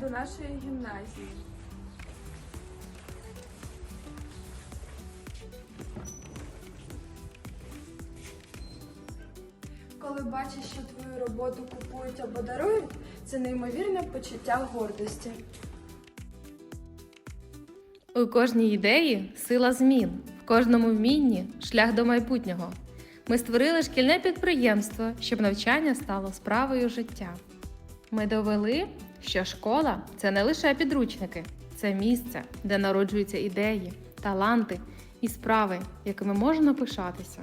До нашої гімназії. Коли бачиш, що твою роботу купують або дарують, це неймовірне почуття гордості. У кожній ідеї сила змін, в кожному вмінні шлях до майбутнього. Ми створили шкільне підприємство, щоб навчання стало справою життя. Ми довели, що школа це не лише підручники, це місце, де народжуються ідеї, таланти і справи, якими можна пишатися.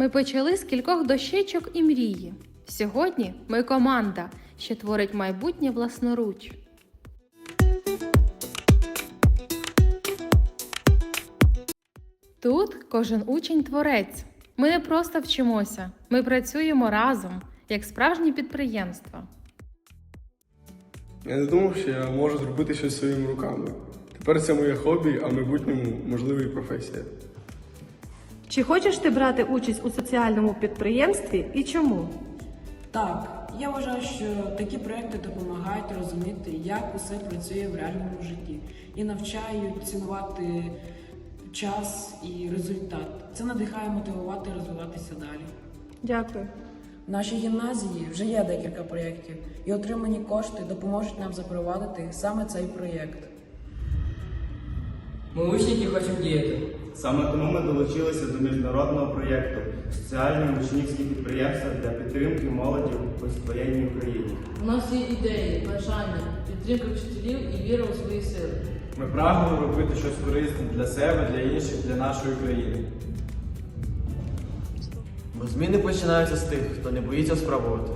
Ми почали з кількох дощечок і мрії. Сьогодні ми команда, що творить майбутнє власноруч. Тут кожен учень творець. Ми не просто вчимося, ми працюємо разом, як справжні підприємства. Я не думав, що я можу зробити щось своїми руками. Тепер це моє хобі, а майбутньому можливо і професія. Чи хочеш ти брати участь у соціальному підприємстві і чому? Так, я вважаю, що такі проекти допомагають розуміти, як усе працює в реальному житті, і навчають цінувати час і результат. Це надихає мотивувати розвиватися далі. Дякую. В нашій гімназії вже є декілька проєктів, і отримані кошти допоможуть нам запровадити саме цей проєкт. Ми учні, які хочуть діяти. Саме тому ми долучилися до міжнародного проєкту соціальні учнівські підприємства для підтримки молоді в освоєнній Україні. У нас є ідеї, бажання, підтримка вчителів і віра у свої сили. Ми прагнемо робити щось корисне для себе, для інших, для нашої країни. Бо зміни починаються з тих, хто не боїться спробувати.